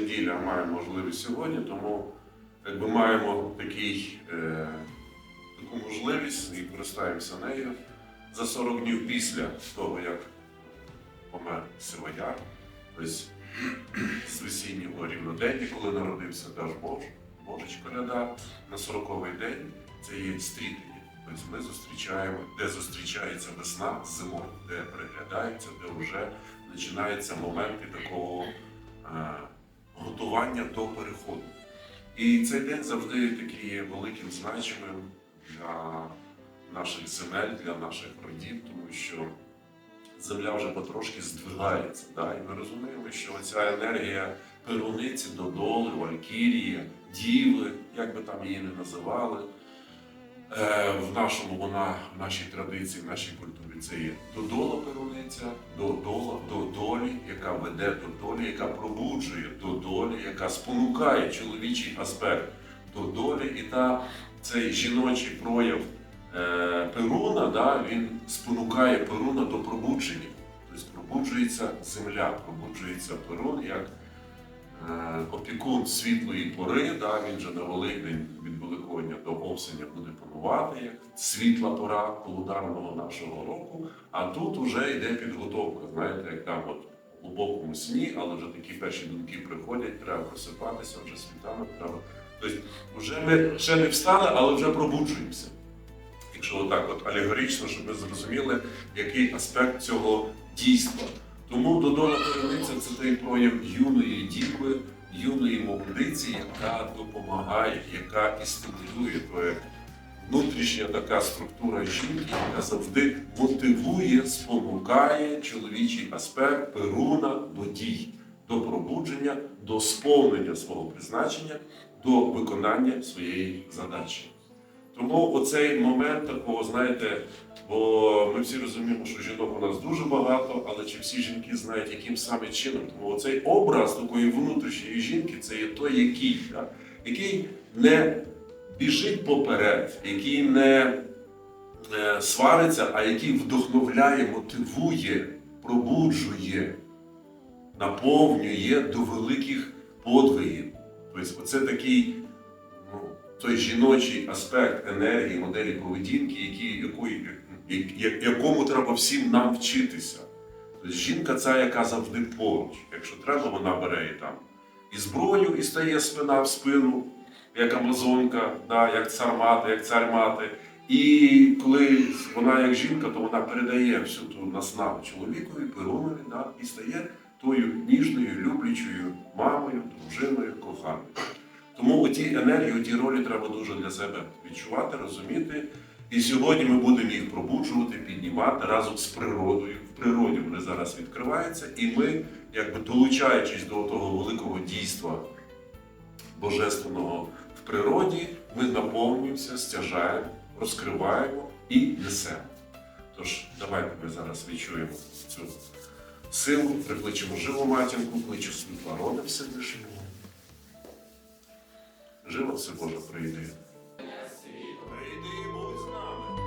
неділя маємо можливість сьогодні, тому якби маємо такий, е, таку можливість і користаємося нею за 40 днів після того, як помер Сивояр, тобто з весіннього рівнодення, коли народився Даж Бож, Божич коляда, на 40-й день це є стрітання. Тобто ми зустрічаємо, де зустрічається весна з зимою, де приглядається, де вже починаються моменти такого е, готування до переходу. І цей день завжди такий є великим значимим для наших земель, для наших родів, тому що земля вже потрошки здвигається. Да? І ми розуміємо, що ця енергія перуниці, додоли, валькірії, діви, як би там її не називали. Е, в нашому вона, в нашій традиції, в нашій культурі це є додола перуниця, додола, до долі, яка веде до долі, яка пробуджує до долі, яка спонукає чоловічий аспект до долі, і та цей жіночий прояв е, Перуна, да, він спонукає Перуна до пробудження. Тобто пробуджується земля, пробуджується Перун як опікун світлої пори. Да, він же на Великдень від Великодня до Овсеня буде панувати, як світла пора полударного нашого року. А тут вже йде підготовка. Знаєте, як там от у глибокому сні, але вже такі перші думки приходять, треба просипатися, вже світанок треба. Тобто, вже ми ще не встали, але вже пробуджуємося. Якщо отак от алегорично, щоб ми зрозуміли, який аспект цього дійства. Тому додола Перениця це той прояв юної діви, юної молодиці, яка допомагає, яка і стимулює твоє внутрішня така структура жінки, яка завжди мотивує, спонукає чоловічий аспект перуна до дій, до пробудження, до сповнення свого призначення, до виконання своєї задачі. Тому оцей момент такого, знаєте, бо ми всі розуміємо, що жінок у нас дуже багато, але чи всі жінки знають, яким саме чином. Тому оцей образ такої внутрішньої жінки це є той, який, так? який не біжить поперед, який не е, свариться, а який вдохновляє, мотивує, пробуджує, наповнює до великих подвигів. Тобто, оце такий той жіночий аспект енергії, моделі поведінки, які, якої, якому треба всім нам вчитися. Тобто жінка ця, яка завжди поруч. Якщо треба, вона бере і там і зброю, і стає спина в спину, як амазонка, да, як цар мати, як цар мати. І коли вона як жінка, то вона передає всю ту наснагу чоловікові, перунові, да, і стає тою ніжною, люблячою мамою, дружиною, коханою. Тому оті енергії, ті ролі треба дуже для себе відчувати, розуміти. І сьогодні ми будемо їх пробуджувати, піднімати разом з природою. В природі вони зараз відкриваються, і ми, якби долучаючись до того великого дійства божественного в природі, ми наповнюємося, стяжаємо, розкриваємо і несемо. Тож, давайте ми зараз відчуємо цю силу, прикличемо живу матінку, кличу світла рода Всевишнього. Жива все Боже, прийди. Прийди і будь з нами.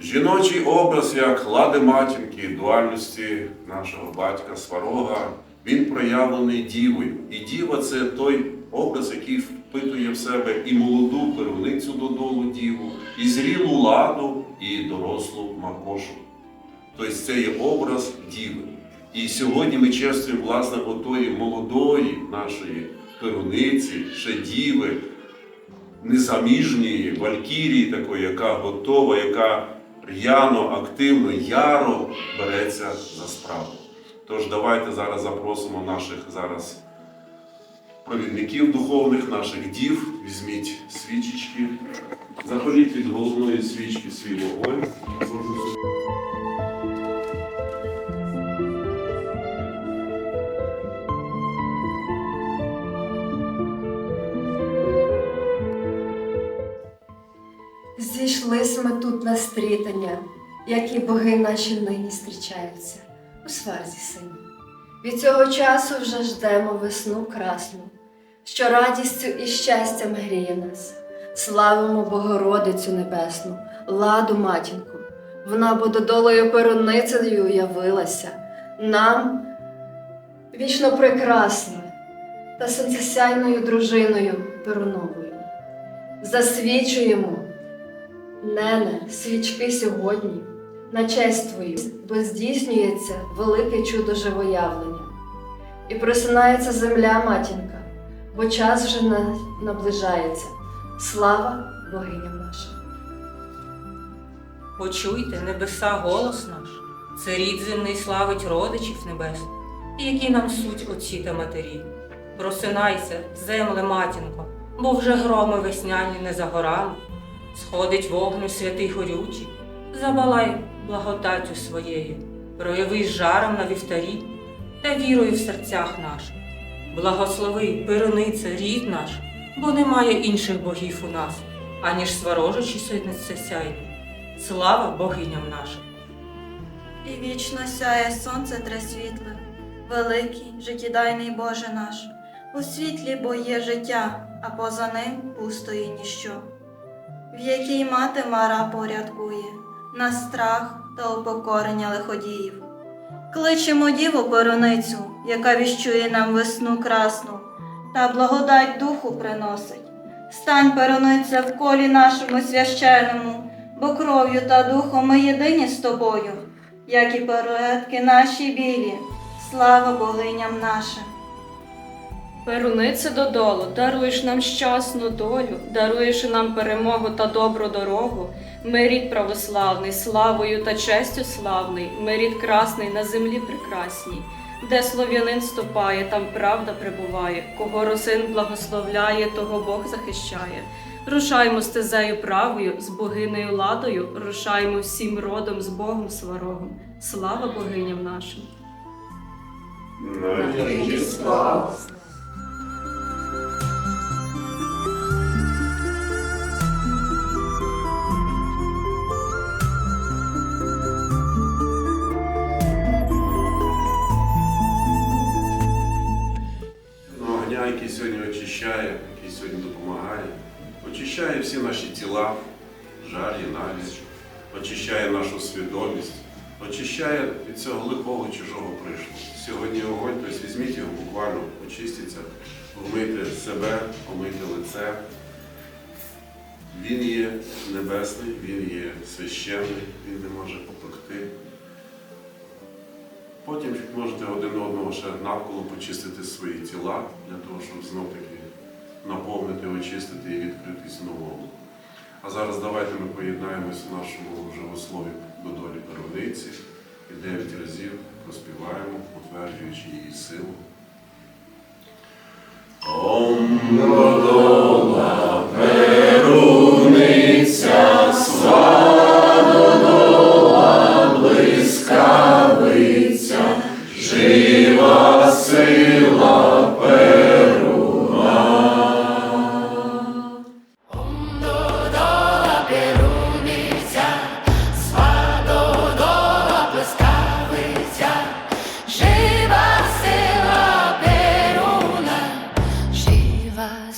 Жіночий образ як лади матінки, дуальності нашого батька Сварога, він проявлений дівою. І діва це той образ, який впитує в себе і молоду первницю додолу діву, і зрілу ладу, і дорослу макошу. Тобто це є образ діви. І сьогодні ми чествуємо власне отої молодої нашої перуниці, ще діви, незаміжньої валькірії такої, яка готова, яка р'яно, активно, яро береться за справу. Тож давайте зараз запросимо наших зараз провідників духовних, наших дів. Візьміть свічечки, запаліть від головної свічки свій вогонь. Зійшлись ми тут на стрітання, як і боги наші нині зустрічаються у сварзі сині. Від цього часу вже ждемо весну красну, що радістю і щастям гріє нас. Славимо Богородицю Небесну, ладу матінку. Вона бододолою перуницею явилася, нам вічно прекрасна та сонцесяйною дружиною Перуновою. Засвічуємо, нене, свічки сьогодні, на честь твою, бо здійснюється велике чудо живоявлення. І просинається земля, матінка, бо час вже наближається. Слава богиням нашим! Почуйте, небеса, голос наш, це рід земний славить родичів небесних, які нам суть отці та матері. Просинайся, земле матінко, бо вже громи весняні не за горами. Сходить вогню святий горючий, забалай благодаттю своєю, проявись жаром на вівтарі та вірою в серцях наших. Благослови, перуниця, рід наш, бо немає інших богів у нас, аніж сварожичі ситниці сяйні. Слава богиням нашим! І вічно сяє сонце тресвітле, великий, життєдайний Боже наш. У світлі бо є життя, а поза ним пусто і ніщо. В якій мати мара порядкує, на страх та упокорення лиходіїв. Кличемо діву Бороницю, яка віщує нам весну красну, та благодать духу приносить. Стань перуниця в колі нашому священному, бо кров'ю та духом ми єдині з тобою, як і передки наші білі, слава богиням нашим. Перунице додолу, даруєш нам щасну долю, даруєш нам перемогу та добру дорогу. Ми рід православний, славою та честю славний, ми рід красний на землі прекрасній. Де слов'янин ступає, там правда прибуває, кого росин благословляє, того Бог захищає. Рушаймо стезею правою, з богинею ладою, рушаймо всім родом з Богом сварогом. Слава богиням нашим! Очищає, який сьогодні допомагає, очищає всі наші тіла, жаль і навість, очищає нашу свідомість, очищає від цього лихого чужого пришлого. Сьогодні огонь, тобто візьміть його буквально, очистіться, вмийте себе, помийте лице. Він є небесний, він є священний, він не може попекти. Потім можете один одного ще навколо почистити свої тіла для того, щоб знов таки наповнити, очистити і відкритись новому. А зараз давайте ми поєднаємось в нашому живослові до долі Перуниці і дев'ять разів проспіваємо, утверджуючи її силу. Ом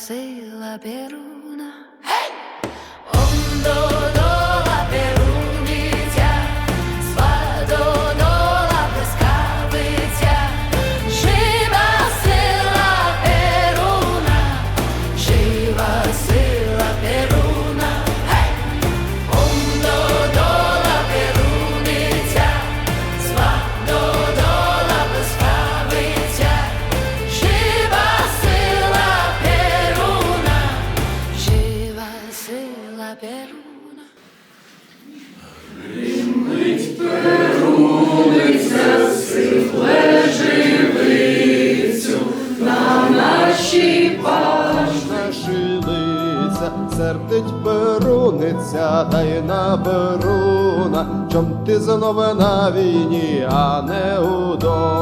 сила Перуна. Ти знову на війні, а не удома.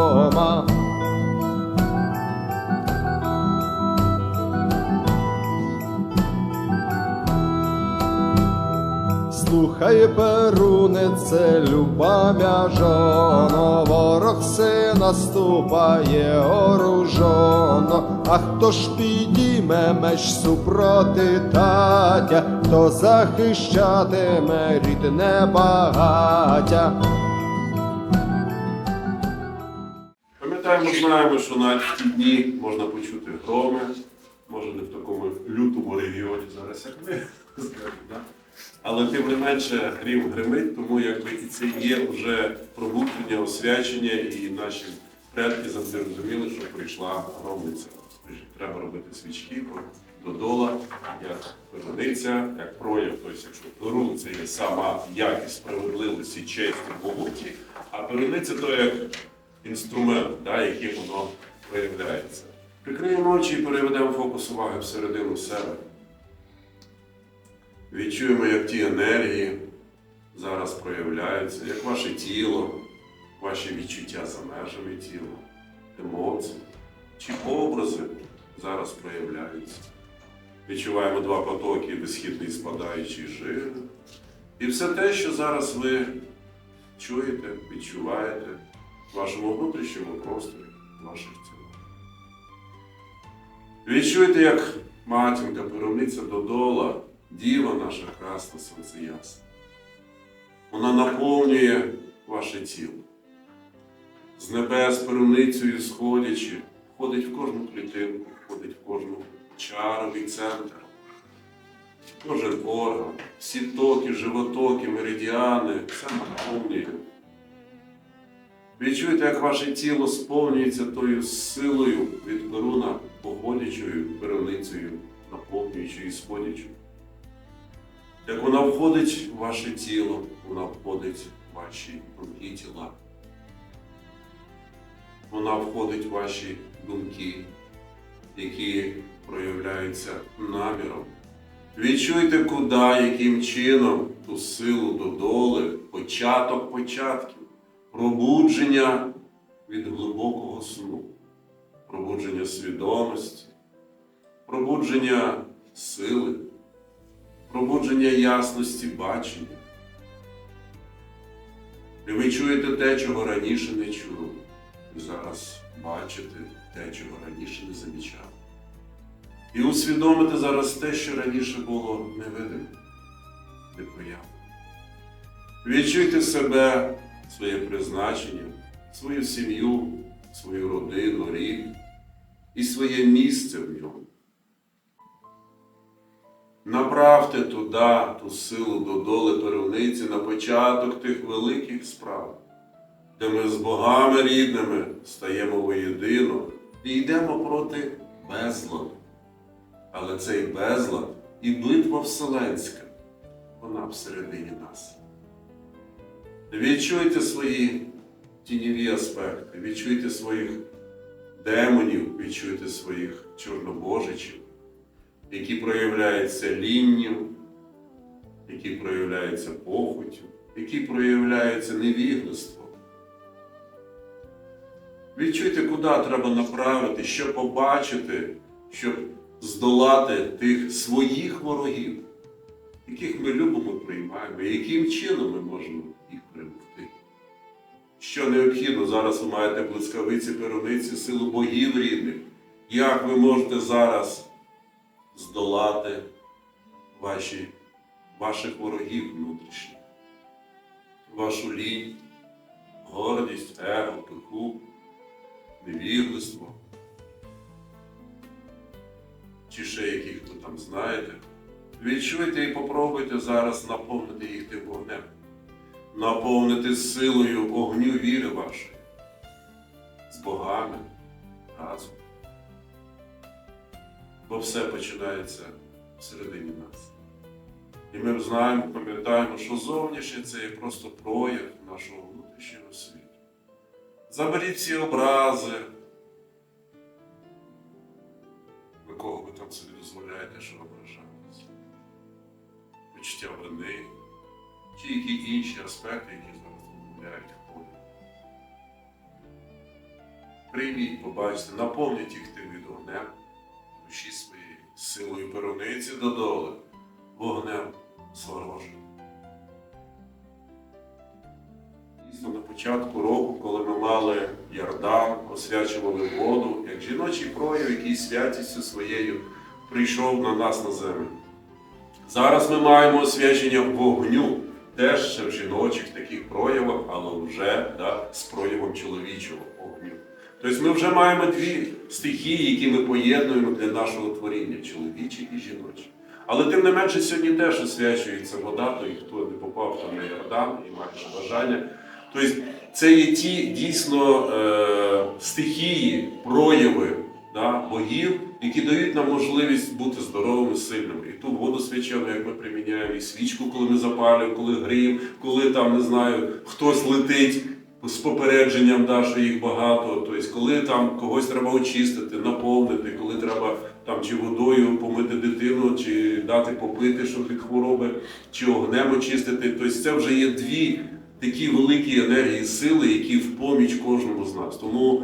Слух Слухай, люба мя жоно, ворог се наступає оружоно, а хто ж підійме меч супроти татя, хто захищатиме рідне багаття. Пам'ятаємо, знаємо, що в ті дні можна почути громи, може не в такому лютому регіоні зараз, як ми? Але тим не менше грім гримить, тому якби і це є вже пробудження, освячення, і наші предки завжди розуміли, що прийшла громниця. Треба робити свічки додола, як передиця, як прояв. Тобто, якщо перун це є сама якість справедливості, честі, болоті, а передиця то як інструмент, да, яким воно проявляється. Прикриємо очі і переведемо фокус уваги всередину себе. Відчуємо, як ті енергії зараз проявляються, як ваше тіло, ваші відчуття за межами тіла, емоції чи образи зараз проявляються. Відчуваємо два потоки, безхідний спадаючий жир. І все те, що зараз ви чуєте, відчуваєте в вашому внутрішньому просторі, в ваших тілах. Відчуйте, як матінка перуниця додола, діва наша красна сонце ясна. Вона наповнює ваше тіло. З небес перуницею сходячи, входить в кожну клітинку, входить в кожну чаровий центр. Кожен орган, всі токи, животоки, меридіани, все наповнює. Відчуйте, як ваше тіло сповнюється тою силою від перуна, походячою, перуницею, наповнюючою і сходячою. Як вона входить в ваше тіло, вона входить в ваші руки тіла. Вона входить в ваші думки, які проявляються наміром. Відчуйте, куди, яким чином ту силу додоли, початок початків пробудження від глибокого сну, пробудження свідомості, пробудження сили, пробудження ясності бачення. І ви чуєте те, чого раніше не чули. І зараз бачите те, чого раніше не замічали. І усвідомите зараз те, що раніше було невидиме, непроявлене. Відчуйте себе своє призначення, свою сім'ю, свою родину, рід і своє місце в ньому. Направте туди ту силу додоли перевниці на початок тих великих справ, де ми з богами рідними стаємо воєдино і йдемо проти безладу. Але цей безлад і битва вселенська, вона всередині нас. Відчуйте свої тіньові аспекти, відчуйте своїх демонів, відчуйте своїх чорнобожичів, які проявляються лінню, які проявляються похотю, які проявляються невіглаством. Відчуйте, куди треба направити, що побачити, щоб здолати тих своїх ворогів, яких ми любимо приймаємо, і яким чином ми можемо їх перемогти. Що необхідно, зараз ви маєте блискавиці, перуниці, силу богів рідних. Як ви можете зараз здолати ваші, ваших ворогів внутрішніх, вашу лінь, гордість, его, пиху, невігластво, чи ще яких ви там знаєте. Відчуйте і попробуйте зараз наповнити їх тим вогнем, наповнити силою огню віри вашої, з богами разом. Бо все починається всередині нас. І ми знаємо, пам'ятаємо, що зовнішнє це є просто прояв нашого внутрішнього світу. Заберіть всі образи, ви кого ви там собі дозволяєте, що ображаєтесь, почуття вини, чи які інші аспекти, які зараз дозволяють хворі. Прийміть, побачте, наповніть їх тим від огнем душі своєї, силою перуниці додоли, вогнем сворожим. Дійсно, на початку року, коли ми мали Ярдан, освячували воду, як жіночий прояв, який святістю своєю прийшов на нас на землю. Зараз ми маємо освячення вогню, теж ще в жіночих таких проявах, але вже да, з проявом чоловічого вогню. Тобто ми вже маємо дві стихії, які ми поєднуємо для нашого творіння чоловічі і жіночі. Але тим не менше сьогодні теж освячується вода, то і хто не попав там на Йордан і має бажання. Тобто це є ті дійсно е, стихії, прояви да, богів, які дають нам можливість бути здоровими, сильними. І ту воду свячену, як ми приміняємо, і свічку, коли ми запалюємо, коли гріємо, коли там не знаю, хтось летить з попередженням, да, що їх багато. Тобто, коли там когось треба очистити, наповнити, коли треба там чи водою помити дитину, чи дати попити, щоб від хвороби, чи огнем очистити. Тобто це вже є дві такі великі енергії, сили, які в поміч кожному з нас. Тому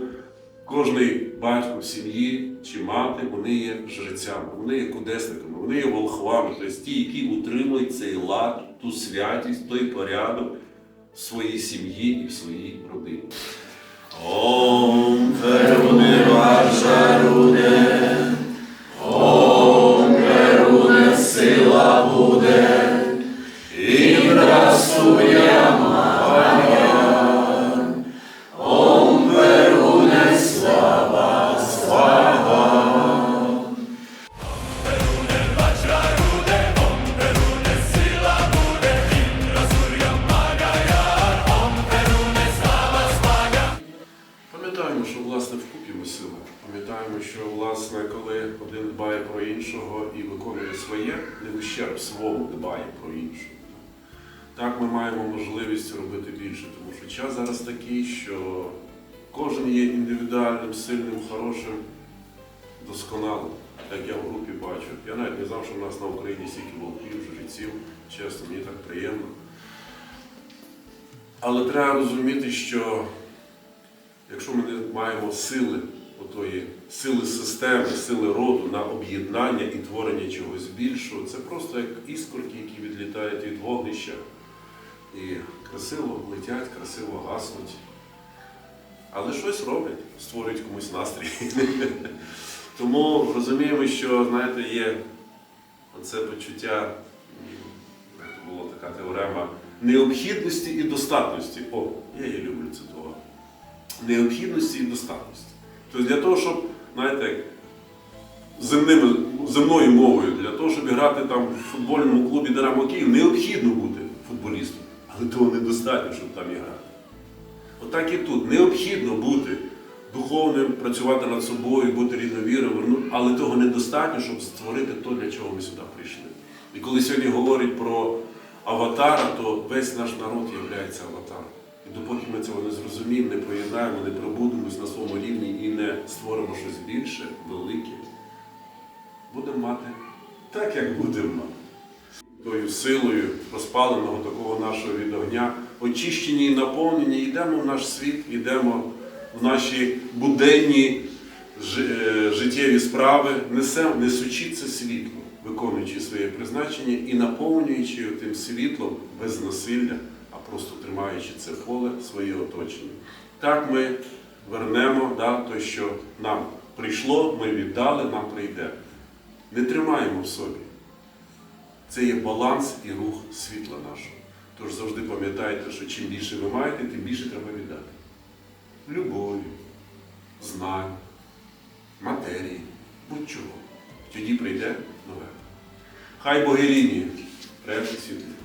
кожний батько в сім'ї чи мати, вони є жрецями, вони є кудесниками, вони є волхвами, тобто ті, які утримують цей лад, ту святість, той порядок своїй сім'ї і в своїй родині. Ом свому дбає про іншого. Так ми маємо можливість робити більше, тому що час зараз такий, що кожен є індивідуальним, сильним, хорошим, досконалим, як я в групі бачу. Я навіть не знав, що в нас на Україні стільки волків, жреців. Чесно, мені так приємно. Але треба розуміти, що якщо ми не маємо сили, отої, сили системи, сили роду на об'єднання і творення чогось більшого, це просто як іскорки, які відлітають від вогнища і красиво летять, красиво гаснуть. Але щось роблять, створюють комусь настрій. Тому розуміємо, що знаєте, є оце почуття, була така теорема, необхідності і достатності. О, я її люблю цитувати необхідності і достатності. Тобто для того, щоб, знаєте, земними, земною мовою, для того, щоб грати там в футбольному клубі Динамо Київ, необхідно бути футболістом, але того недостатньо, щоб там і грати. Отак і тут. Необхідно бути духовним, працювати над собою, бути рідновіром, ну, але того недостатньо, щоб створити то, для чого ми сюди прийшли. І коли сьогодні говорять про аватара, то весь наш народ є аватаром. І допоки ми цього не зрозуміємо, не поєднаємо, не пробудемось на своєму рівні і не створимо щось більше, велике, будемо мати так, як будемо мати. Тою силою розпаленого такого нашого від огня, очищені і наповнені, йдемо в наш світ, йдемо в наші буденні е, життєві справи, несемо, несучи це світло, виконуючи своє призначення і наповнюючи тим світлом без насилля, просто тримаючи це поле своє оточення. Так ми вернемо да, те, що нам прийшло, ми віддали, нам прийде. Не тримаємо в собі. Це є баланс і рух світла нашого. Тож завжди пам'ятайте, що чим більше ви маєте, тим більше треба віддати. Любові, знань, матерії, будь-чого. Тоді прийде нове. Хай богині, предки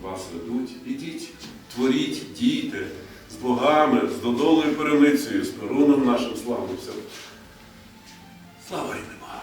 вас ведуть. Ідіть, Творіть, дійте з богами, з додолою перемицею, з коруном нашим славимся. Слава і нема.